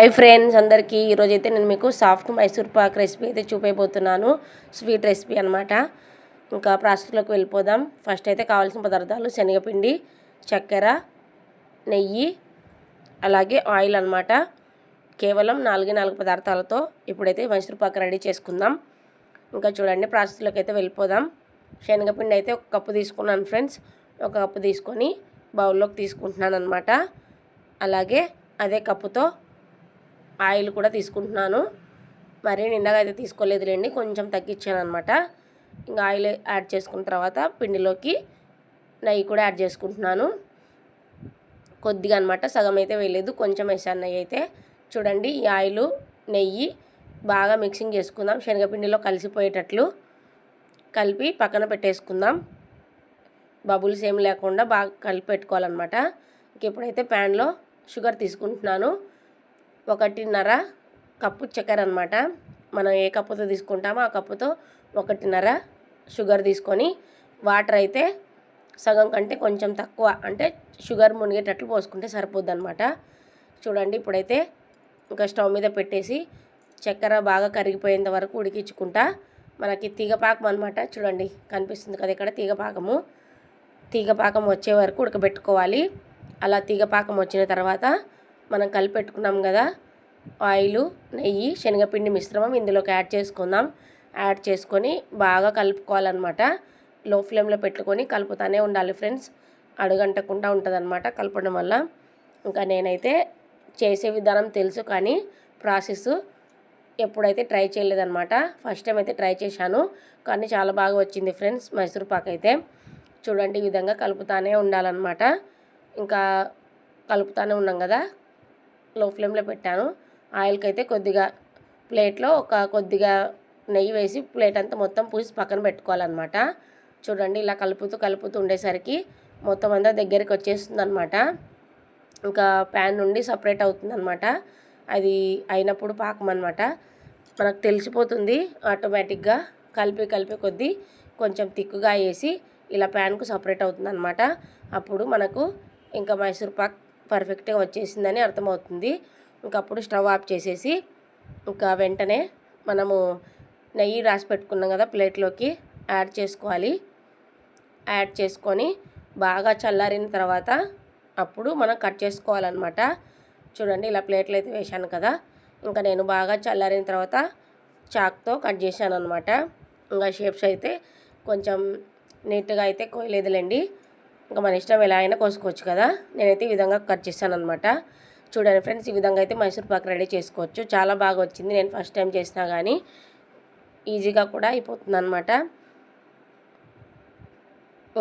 Hi friends అందరికీ. ఈరోజు అయితే నేను మీకు సాఫ్ట్ మైసూర్ పాక్ రెసిపీ అయితే చూపైపోతున్నాను. స్వీట్ రెసిపీ అనమాట ఇంకా ప్రాసెస్లోకి వెళ్ళిపోదాం. ఫస్ట్ అయితే కావాల్సిన పదార్థాలు శనగపిండి చక్కెర నెయ్యి అలాగే ఆయిల్ అనమాట కేవలం నాలుగే నాలుగు పదార్థాలతో ఇప్పుడైతే మైసూర్ పాక్ రెడీ చేసుకుందాం. ఇంకా చూడండి ప్రాసెస్లోకి అయితే వెళ్ళిపోదాం. శనగపిండి అయితే ఒక కప్పు తీసుకున్నాను ఫ్రెండ్స్. ఒక కప్పు తీసుకొని బౌల్లోకి తీసుకుంటున్నాను అనమాట అలాగే అదే కప్పుతో ఆయిల్ కూడా తీసుకుంటున్నాను. మరీ నిండగా అయితే తీసుకోలేదులేండి కొంచెం తగ్గించాను అనమాట ఇంకా ఆయిల్ యాడ్ చేసుకున్న తర్వాత పిండిలోకి నెయ్యి కూడా యాడ్ చేసుకుంటున్నాను. కొద్దిగా అనమాట సగం అయితే వేయలేదు కొంచెం వేసాను నెయ్యి అయితే. చూడండి ఈ ఆయిల్ నెయ్యి బాగా మిక్సింగ్ చేసుకుందాం. శనగపిండిలో కలిసిపోయేటట్లు కలిపి పక్కన పెట్టేసుకుందాం. బబుల్స్ ఏం లేకుండా బాగా కలిపి పెట్టుకోవాలన్నమాట. ఇంక ఇప్పుడైతే ప్యాన్లో షుగర్ తీసుకుంటున్నాను ఒకటిన్నర కప్పు చక్కెర అనమాట మనం ఏ కప్పుతో తీసుకుంటామో ఆ కప్పుతో ఒకటిన్నర షుగర్ తీసుకొని వాటర్ అయితే సగం కంటే కొంచెం తక్కువ అంటే షుగర్ మునిగేటట్లు పోసుకుంటే సరిపోద్ది అనమాట చూడండి ఇప్పుడైతే ఇంకా స్టవ్ మీద పెట్టేసి చక్కెర బాగా కరిగిపోయేంత వరకు ఉడికించుకుంటా. మనకి తీగపాకం అనమాట చూడండి కనిపిస్తుంది కదా ఇక్కడ తీగపాకము తీగపాకం వచ్చే వరకు ఉడకబెట్టుకోవాలి. అలా తీగపాకం వచ్చిన తర్వాత మనం కలిపెట్టుకున్నాం కదా. ఆయిల్ నెయ్యి శనగపిండి మిశ్రమం ఇందులోకి యాడ్ చేసుకుందాం. యాడ్ చేసుకొని బాగా కలుపుకోవాలన్నమాట. లో ఫ్లేమ్లో పెట్టుకొని కలుపుతూనే ఉండాలి ఫ్రెండ్స్. అడుగంటకుండా ఉంటుంది అనమాట కలపడం వల్ల. ఇంకా నేనైతే చేసే విధానం తెలుసు కానీ ప్రాసెస్ ఎప్పుడైతే ట్రై చేయలేదన్నమాట. ఫస్ట్ టైం అయితే ట్రై చేశాను. కానీ చాలా బాగా వచ్చింది ఫ్రెండ్స్ మైసూర్ పాక్ అయితే. చూడండి ఈ విధంగా కలుపుతానే ఉండాలన్నమాట. ఇంకా కలుపుతానే ఉన్నాం కదా. లో ఫ్లేమ్లో పెట్టాను. ఆయిల్కి అయితే కొద్దిగా ప్లేట్లో ఒక కొద్దిగా నెయ్యి వేసి ప్లేట్ అంతా మొత్తం పూసి పక్కన పెట్టుకోవాలన్నమాట. చూడండి ఇలా కలుపుతూ కలుపుతూ ఉండేసరికి మొత్తం అంతా దగ్గరికి వచ్చేస్తుంది అనమాట ఇంకా ప్యాన్ నుండి సపరేట్ అవుతుందన్నమాట. అది అయినప్పుడు పాకం అనమాట మనకు తెలిసిపోతుంది ఆటోమేటిక్గా కలిపి కలిపి కొద్దీ కొంచెం తిక్కుగా వేసి ఇలా ప్యాన్కు సపరేట్ అవుతుందనమాట అప్పుడు మనకు ఇంకా మైసూర్ పాక్ పర్ఫెక్ట్గా వచ్చేసిందని అర్థమవుతుంది. ఇంకప్పుడు స్టవ్ ఆఫ్ చేసేసి ఇంకా వెంటనే మనము నెయ్యి రాసి పెట్టుకున్నాం కదా ప్లేట్లోకి యాడ్ చేసుకోవాలి. యాడ్ చేసుకొని బాగా చల్లారిన తర్వాత అప్పుడు మనం కట్ చేసుకోవాలన్నమాట. చూడండి ఇలా ప్లేట్లు అయితే వేశాను కదా. ఇంకా నేను బాగా చల్లారిన తర్వాత చాక్తో కట్ చేశాను అనమాట ఇంకా షేప్స్ అయితే కొంచెం నీట్గా అయితే కోయలేదులేండి ఇంకా మన ఇష్టం ఎలా అయినా కోసుకోవచ్చు కదా. నేనైతే ఈ విధంగా కట్ చేశాను అనమాట చూడండి ఫ్రెండ్స్ ఈ విధంగా అయితే మైసూర్ పాక్ రెడీ చేసుకోవచ్చు. చాలా బాగా వచ్చింది. నేను ఫస్ట్ టైం చేసినా కానీ ఈజీగా కూడా అయిపోతుంది అనమాట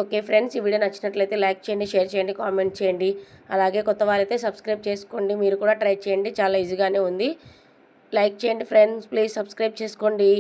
ఓకే ఫ్రెండ్స్ ఈ వీడియో నచ్చినట్లయితే లైక్ చేయండి షేర్ చేయండి కామెంట్ చేయండి. అలాగే కొత్త వాళ్ళైతే సబ్స్క్రైబ్ చేసుకోండి. మీరు కూడా ట్రై చేయండి. చాలా ఈజీగానే ఉంది. లైక్ చేయండి ఫ్రెండ్స్ ప్లీజ్ సబ్స్క్రైబ్ చేసుకోండి.